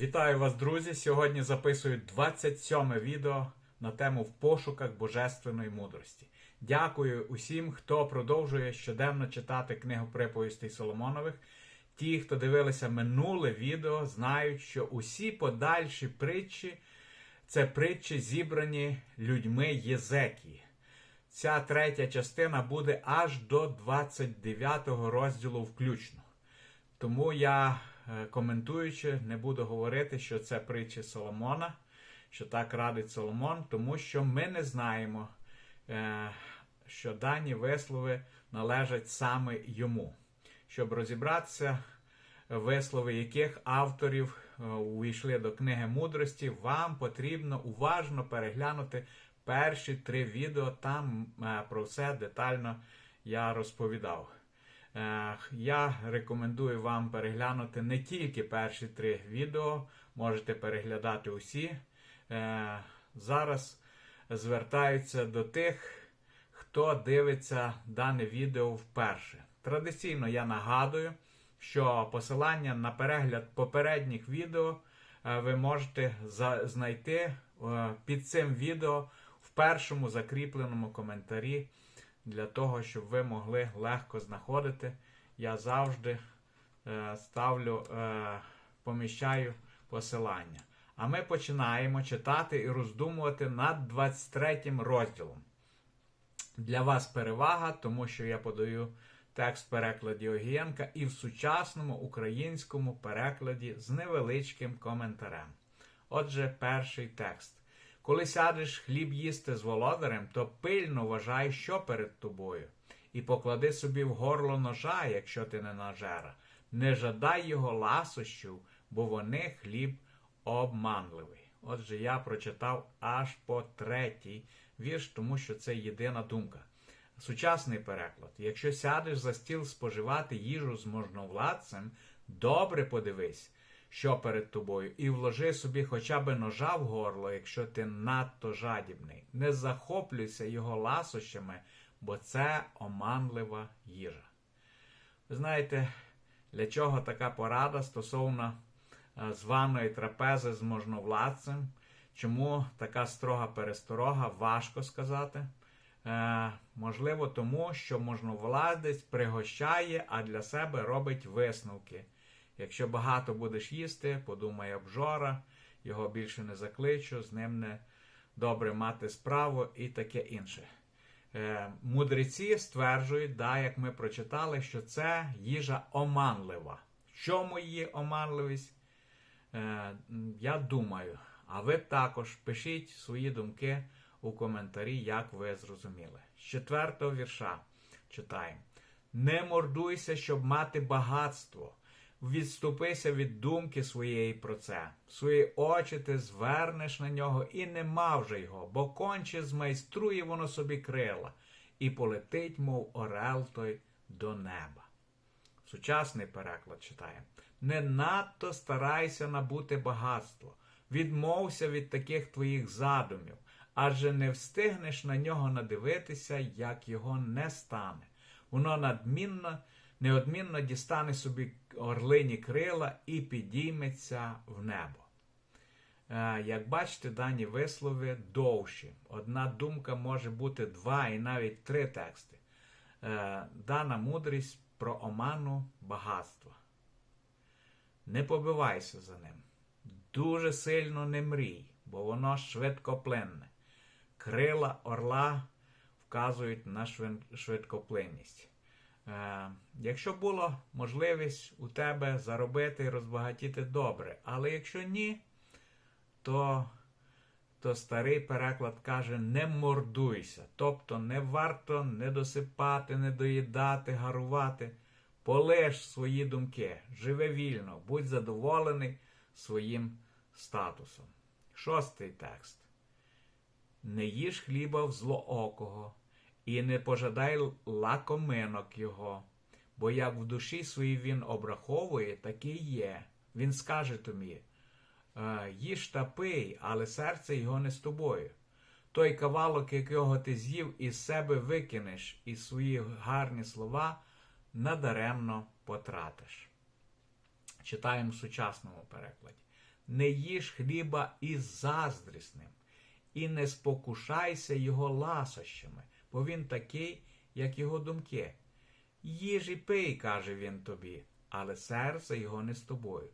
Вітаю вас, друзі! Сьогодні записую 27 відео на тему в пошуках божественної мудрості. Дякую усім, хто продовжує щоденно читати книгу приповістей Соломонових. Ті, хто дивилися минуле відео, знають, що усі подальші притчі це притчі, зібрані людьми Єзекії. Ця третя частина буде аж до 29 розділу включно. Тому я, коментуючи, не буду говорити, що це притчі Соломона, що так радить Соломон, тому що ми не знаємо, е, що дані вислови належать саме йому. Щоб розібратися, вислови яких авторів е, увійшли до книги мудрості, вам потрібно уважно переглянути перші три відео. Там е, про все детально я розповідав. Я рекомендую вам переглянути не тільки перші три відео, можете переглядати усі. Е, Зараз звертаються до тих, хто дивиться дане відео вперше. Традиційно я нагадую, що посилання на перегляд попередніх відео е, ви можете знайти е, під цим відео в першому закріпленому коментарі для того, щоб ви могли легко знаходити. Я завжди е, ставлю, е, поміщаю посилання. А ми починаємо читати і роздумувати над 23 розділом. Для вас перевага, тому що я подаю текст в перекладі Огієнка і в сучасному українському перекладі з невеличким коментарем. Отже, перший текст. Коли сядеш хліб їсти з володарем, то пильно вважай, що перед тобою, і поклади собі в горло ножа, якщо ти не нажера. Не жадай його ласощів, бо вони хліб обманливий. Отже, я прочитав аж по третій вірш, тому що це єдина думка. Сучасний переклад. Якщо сядеш за стіл споживати їжу з можновладцем, добре подивись, що перед тобою, і вложи собі хоча б ножа в горло, якщо ти надто жадібний. Не захоплюйся його ласощами, бо це оманлива їжа. Ви знаєте, для чого така порада стосовно е, званої трапези з можновладцем? Чому така строга пересторога, важко сказати. Е, можливо, тому що можновладець пригощає, а для себе робить висновки. Якщо багато будеш їсти, подумає обжора, його більше не закличу, з ним не добре мати справу і таке інше. Е, мудреці стверджують, да, як ми прочитали, що це їжа оманлива. В чому її оманливість? Е, я думаю, а ви також пишіть свої думки у коментарі, як ви зрозуміли. З четвертого вірша читаємо: Не мордуйся, щоб мати багатство. Відступися від думки своєї про це. Свої очі ти звернеш на нього і нема вже його, бо конче змайструє воно собі крила і полетить, мов орел той до неба. Сучасний переклад читає: Не надто старайся набути багатство, відмовся від таких твоїх задумів, адже не встигнеш на нього надивитися, як його не стане. Воно надмінно, неодмінно дістане собі орлині крила і підійметься в небо. Е, Як бачите, дані вислови довші. Одна думка може бути два і навіть три тексти. Е, Дана мудрість про оману багатства. Не побивайся за ним. Дуже сильно не мрій, бо воно швидкоплинне. Крила орла вказують на швидкоплинність. Е, якщо була можливість у тебе заробити і розбагатіти добре, але якщо ні, то, то старий переклад каже: не мордуйся. Тобто не варто не досипати, не доїдати, гарувати. Полиш свої думки, живи вільно, будь задоволений своїм статусом. Шостий текст. Не їж хліба в злоокого, і не пожадай лакоминок його, бо як в душі своїй він обраховує, так і є. Він скаже тобі: «Е, їж та пий, але серце його не з тобою. Той кавалок, якого ти з'їв, із себе викинеш, і свої гарні слова надаремно потратиш. Читаємо в сучасному перекладі. не їж хліба із заздрісним, і не спокушайся його ласощами, бо він такий, як його думки. Їж і пий, каже він тобі, але серце його не з тобою.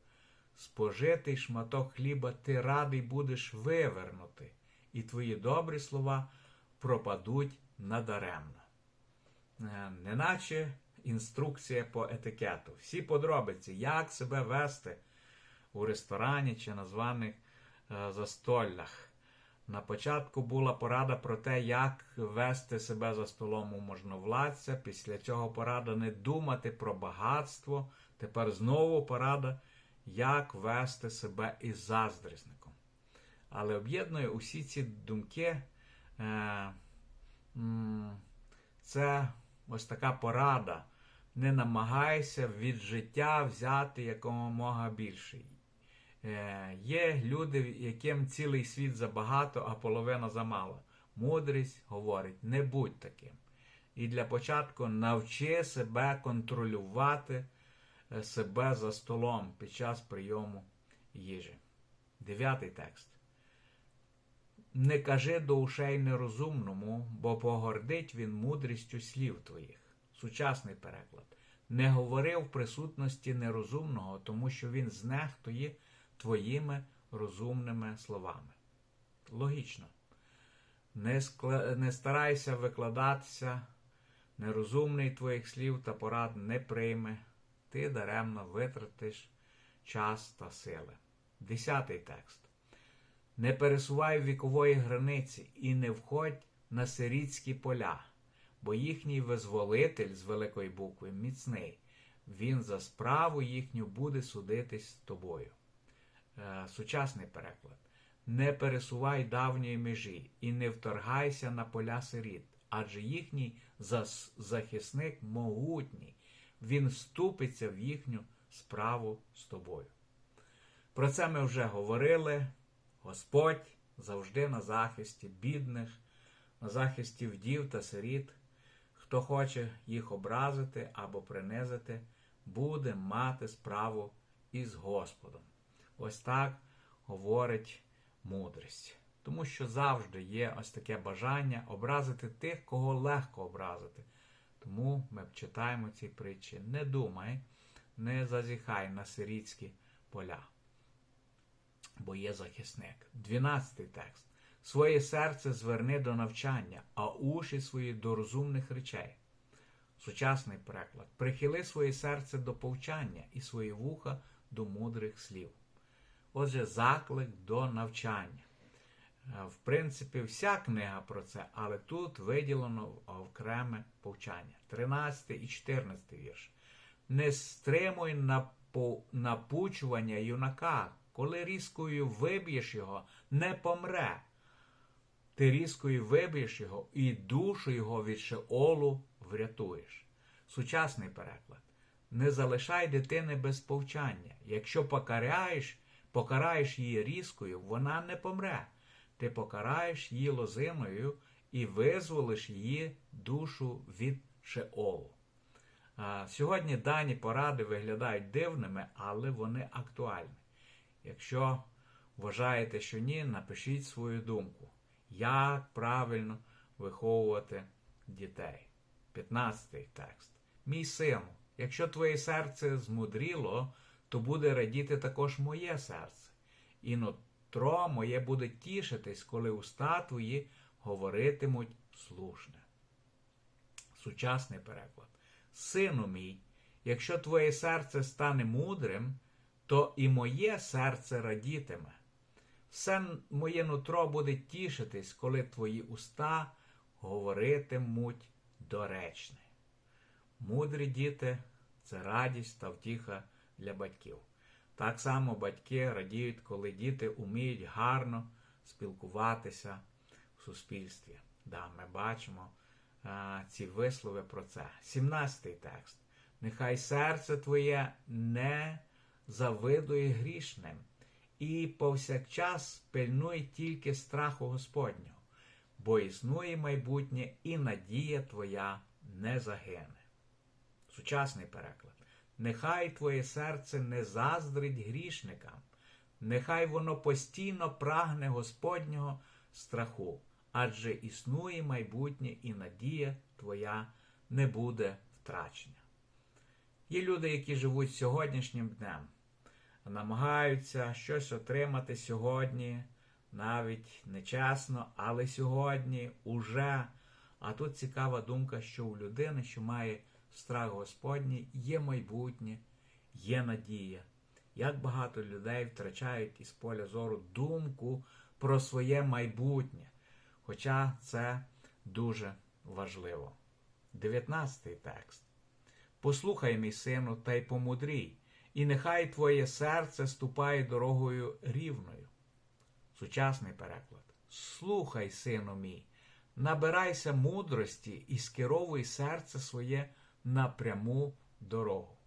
Спожитий шматок хліба ти радий будеш вивернути, і твої добрі слова пропадуть надаремно. Е, Неначе інструкція по етикету. Всі подробиці, як себе вести у ресторані чи на званих е. На початку була порада про те, як вести себе за столом у можновладця. Після цього порада не думати про багатство. Тепер знову порада, як вести себе із заздрісником. Але об'єднує усі ці думки. Е, це ось така порада. Не намагайся від життя взяти якомога більше. Е, Є люди, яким цілий світ забагато, а половина замало. Мудрість говорить, не будь таким. І для початку навчи себе контролювати е, себе за столом під час прийому їжі. Дев'ятий текст. Не кажи до ушей нерозумному, бо погордить він мудрістю слів твоїх. Сучасний переклад. Не говори в присутності нерозумного, тому що він знехтує твоїми розумними словами. Логічно. Не, скла... не старайся викладатися, нерозумний твоїх слів та порад не прийме, ти даремно витратиш час та сили. Десятий текст. Не пересувай вікової границі і не входь на сирітські поля, бо їхній визволитель з великої букви міцний, він за справу їхню буде судитись з тобою. Е, сучасний переклад. Не пересувай давньої межі і не вторгайся на поля сиріт, адже їхній захисник могутній, він вступиться в їхню справу з тобою. Про це ми вже говорили. Господь завжди на захисті бідних, на захисті вдів та сиріт. Хто хоче їх образити або принизити, буде мати справу із Господом. Ось так говорить мудрість. Тому що завжди є ось таке бажання образити тих, кого легко образити. Тому ми читаємо ці притчі. Не думай, не зазіхай на сирітські поля. Бо є захисник. Дванадцятий текст. Своє серце зверни до навчання, а уші свої до розумних речей. Сучасний переклад. Прихили своє серце до повчання і свої вуха до мудрих слів. Отже, заклик до навчання. Е, в принципі, вся книга про це, але тут виділено окреме повчання. 13 і 14 вірш. Не стримуй напучування юнака, коли різкою виб'єш його, не помре. Ти різкою виб'єш його і душу його від шеолу врятуєш. Сучасний переклад. Не залишай дитини без повчання. Якщо покаряєш, покараєш її різкою, вона не помре. Ти покараєш її лозиною і визволиш її душу від шеолу. Сьогодні дані поради виглядають дивними, але вони актуальні. Якщо вважаєте, що ні, напишіть свою думку, як правильно виховувати дітей. 15 текст. Мій сину, якщо твоє серце змудріло, то буде радіти також моє серце. І нутро моє буде тішитись, коли уста твої говоритимуть слушне. Сучасний переклад. Сину мій, якщо твоє серце стане мудрим, то і моє серце радітиме. Все моє нутро буде тішитись, коли твої уста говоритимуть доречне. Мудрі діти це радість та втіха для батьків. Так само батьки радіють, коли діти уміють гарно спілкуватися в суспільстві. Да, Ми бачимо а, ці вислови про це. 17-й текст. Нехай серце твоє не завидує грішним, і повсякчас пильнуй тільки страху Господнього, бо існує майбутнє і надія твоя не загине. Сучасний переклад. Нехай твоє серце не заздрить грішникам, нехай воно постійно прагне Господнього страху, адже існує майбутнє і надія твоя не буде втрачена. Є люди, які живуть сьогоднішнім днем, намагаються щось отримати сьогодні, навіть нечесно, але сьогодні уже. А тут цікава думка, що у людини, що має страх Господній, є майбутнє, є надія. Як багато людей втрачають із поля зору думку про своє майбутнє. Хоча це дуже важливо. 19 текст. Послухай, мій сину, та й помудрій, і нехай твоє серце ступає дорогою рівною. Сучасний переклад. Слухай, сину мій, набирайся мудрості і скеровуй серце своє на пряму дорогу.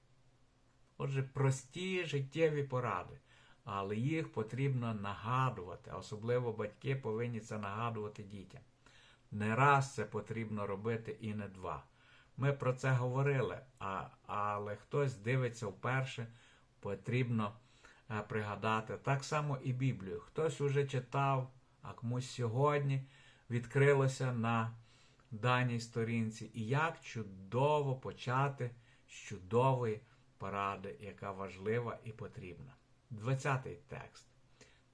Отже, прості життєві поради, але їх потрібно нагадувати, особливо батьки повинні це нагадувати дітям. Не раз це потрібно робити і не два. Ми про це говорили, а, але хтось дивиться вперше, потрібно е, пригадати. Так само і Біблію. Хтось уже читав, а комусь сьогодні відкрилося на даній сторінці. І як чудово почати з чудової поради, яка важлива і потрібна. 20-й текст.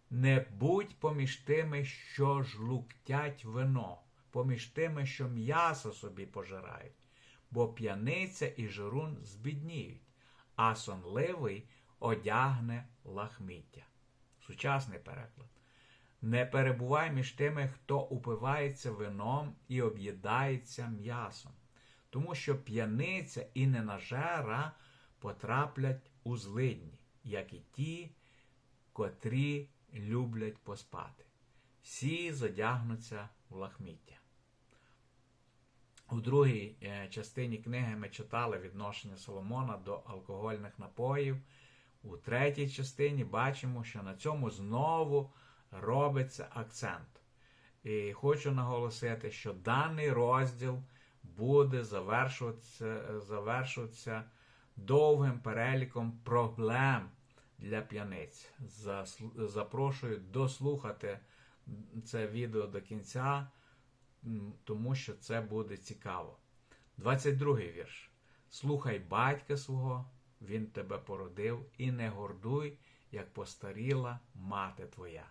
Не будь поміж тими, що жлуктять вино, поміж тими, що м'ясо собі пожирають, бо п'яниця і жирун збідніють, а сонливий одягне лахміття. Сучасний переклад. Не перебувай між тими, хто упивається вином і об'їдається м'ясом, тому що п'яниця і ненажера потраплять у злидні, як і ті, котрі люблять поспати. Всі зодягнуться в лахміття. У другій е, частині книги ми читали відношення Соломона до алкогольних напоїв. У третій частині бачимо, що на цьому знову робиться акцент. І хочу наголосити, що даний розділ буде завершуватися, завершуватися довгим переліком проблем для п'яниць. Запрошую дослухати це відео до кінця, тому що це буде цікаво. 22 вірш. Слухай батька свого, він тебе породив, і не гордуй, як постаріла мати твоя.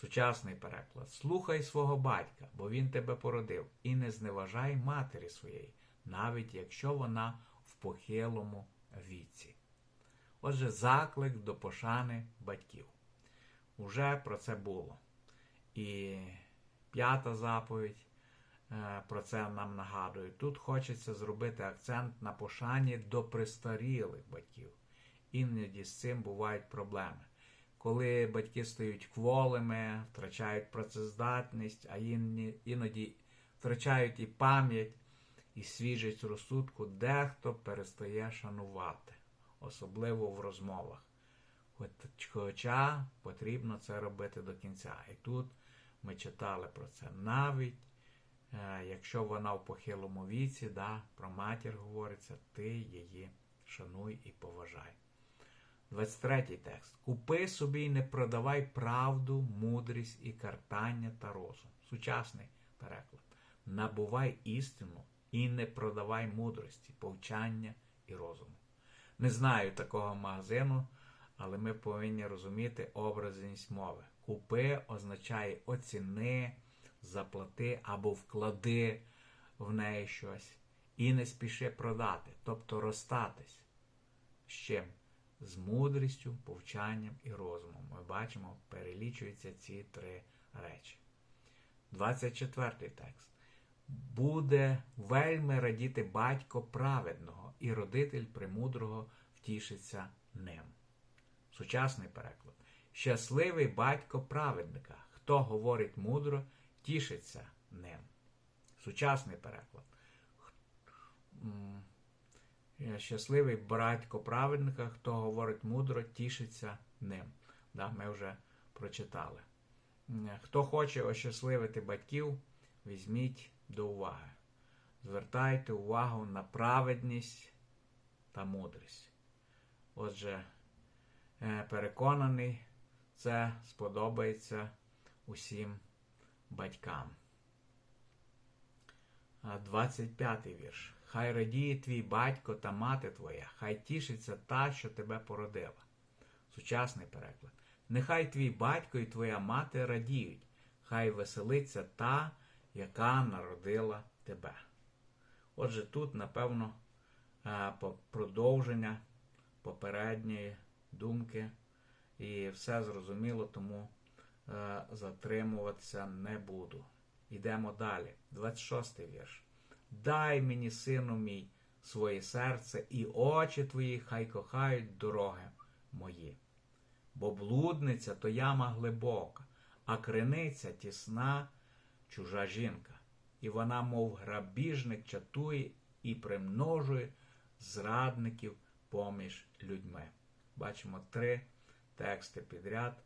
Сучасний переклад. Слухай свого батька, бо він тебе породив, і не зневажай матері своєї, навіть якщо вона в похилому віці. Отже, заклик до пошани батьків. Уже про це було. І п'ята заповідь е, про це нам нагадує. Тут хочеться зробити акцент на пошані до престарілих батьків. Іноді з цим бувають проблеми. Коли батьки стають кволими, втрачають працездатність, а іноді втрачають і пам'ять, і свіжість розсудку, дехто перестає шанувати, особливо в розмовах. Хоча потрібно це робити до кінця. І тут ми читали про це. Навіть е, якщо вона в похилому віці, да, про матір говориться, ти її шануй і поважай. 23 текст. Купи собі і не продавай правду, мудрість і картання та розум. Сучасний переклад. Набувай істину і не продавай мудрості, повчання і розуму. Не знаю такого магазину, але ми повинні розуміти образність мови. Купи означає оціни, заплати або вклади в неї щось. І не спіши продати, тобто розстатись. З чим? З мудрістю, повчанням і розумом. Ми бачимо, перелічуються ці три речі. 24 текст. Буде вельми радіти батько праведного, і родитель премудрого втішиться ним. Сучасний переклад. Щасливий батько праведника. Хто говорить мудро, тішиться ним. Сучасний переклад. Щасливий батько праведника, хто говорить мудро, тішиться ним. Да, Ми вже прочитали. Хто хоче ощасливити батьків, візьміть до уваги. Звертайте увагу на праведність та мудрість. Отже, переконаний, це сподобається усім батькам. 25 вірш. Хай радіє твій батько та мати твоя, хай тішиться та, що тебе породила. Сучасний переклад. Нехай твій батько і твоя мати радіють, хай веселиться та, яка народила тебе. Отже, тут, напевно, продовження попередньої думки, і все зрозуміло, тому затримуватися не буду. Йдемо далі. 26 вірш. Дай мені, сину мій, своє серце, і очі твої хай кохають дороги мої. Бо блудниця то яма глибока, а криниця тісна, чужа жінка. І вона, мов грабіжник, чатує і примножує зрадників поміж людьми. Бачимо три тексти підряд,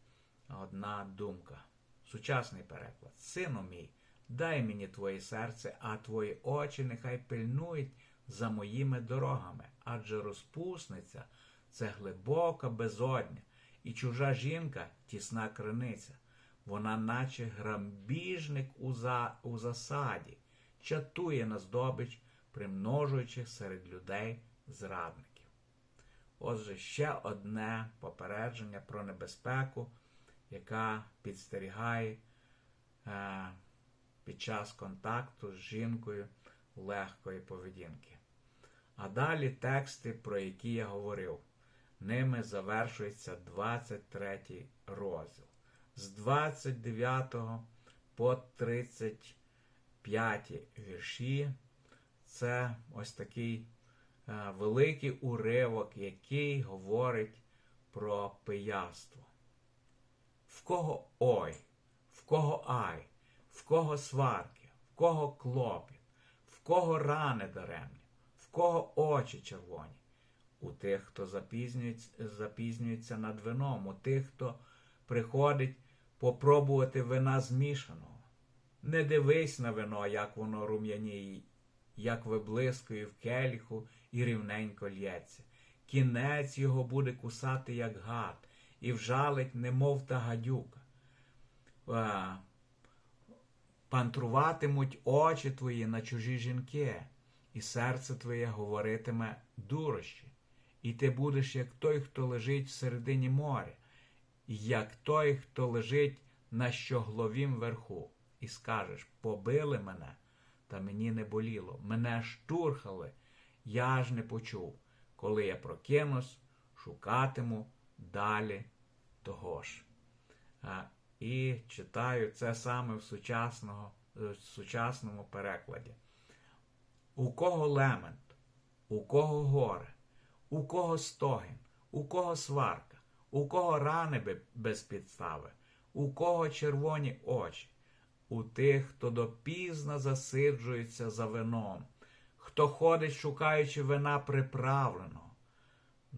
одна думка. Сучасний переклад. Сину мій. Дай мені твоє серце, а твої очі нехай пильнують за моїми дорогами, адже розпусниця це глибока безодня, і чужа жінка тісна криниця. Вона, наче грабіжник у, за... у засаді, чатує на здобич, примножуючи серед людей зрадників. Отже, ще одне попередження про небезпеку, яка підстерігає. Е під час контакту з жінкою легкої поведінки. А далі тексти, про які я говорив. Ними завершується 23 розділ. З 29 по 35 вірші. Це ось такий е, великий уривок, який говорить про пияство. В кого ой, в кого ай, в кого сварки, в кого клопіт, в кого рани даремні, в кого очі червоні, у тих, хто запізнюється, запізнюється над вином, у тих, хто приходить попробувати вина змішаного. Не дивись на вино, як воно рум'яніє, як виблискує в келіху і рівненько лється. Кінець його буде кусати, як гад, і вжалить, немов та гадюка пантруватимуть очі твої на чужі жінки, і серце твоє говоритиме дурощі, і ти будеш як той, хто лежить всередині моря, як той, хто лежить на щогловім верху, і скажеш побили мене, та мені не боліло, мене штурхали, я ж не почув. Коли я прокинусь, шукатиму далі того ж і читаю це саме в сучасного, в сучасному перекладі. У кого лемент, у кого горе, у кого стогін, у кого сварка, у кого рани без підстави, у кого червоні очі, у тих, хто допізно засиджується за вином, хто ходить, шукаючи вина приправленого.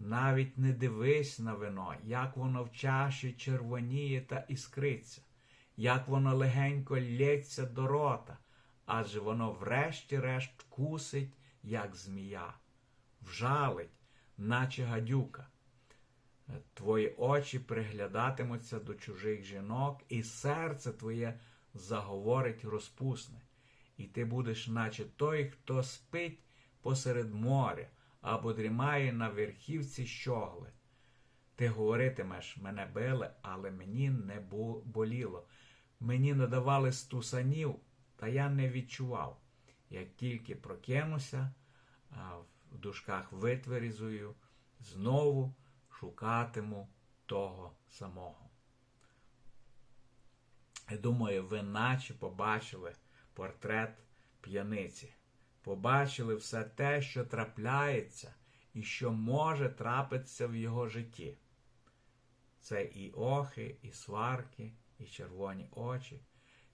Навіть не дивись на вино, як воно в чаші червоніє та іскриться, як воно легенько лється до рота, адже воно врешті-решт кусить, як змія, вжалить, наче гадюка. Твої очі приглядатимуться до чужих жінок, і серце твоє заговорить розпусне, і ти будеш, наче той, хто спить посеред моря або дрімає на верхівці щогли. Ти говоритимеш, мене били, але мені не боліло. Мені надавали стусанів, та я не відчував. Як тільки прокинуся, в дужках витверізую, знову шукатиму того самого. Я думаю, ви наче побачили портрет п'яниці побачили все те, що трапляється і що може трапитися в його житті. Це і охи, і сварки, і червоні очі,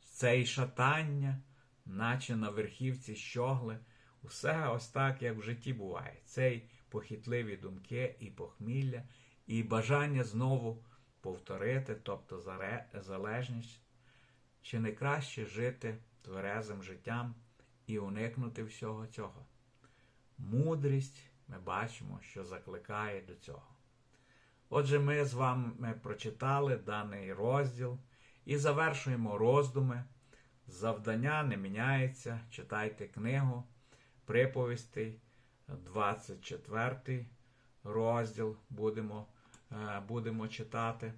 це і шатання, наче на верхівці щогли. Усе ось так, як в житті буває. Це й похитливі думки, і похмілля, і бажання знову повторити, тобто залежність, чи не краще жити тверезим життям і уникнути всього цього. Мудрість ми бачимо, що закликає до цього. Отже, ми з вами прочитали даний розділ і завершуємо роздуми. Завдання не міняється. Читайте книгу приповістей, 24 розділ будемо, е, будемо читати.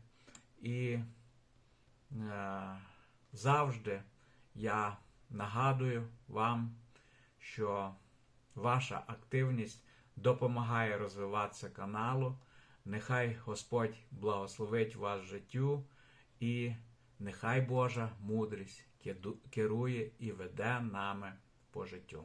І е, завжди я нагадую вам, що ваша активність допомагає розвиватися каналу. Нехай Господь благословить вас життю і нехай Божа мудрість керує і веде нами по життю.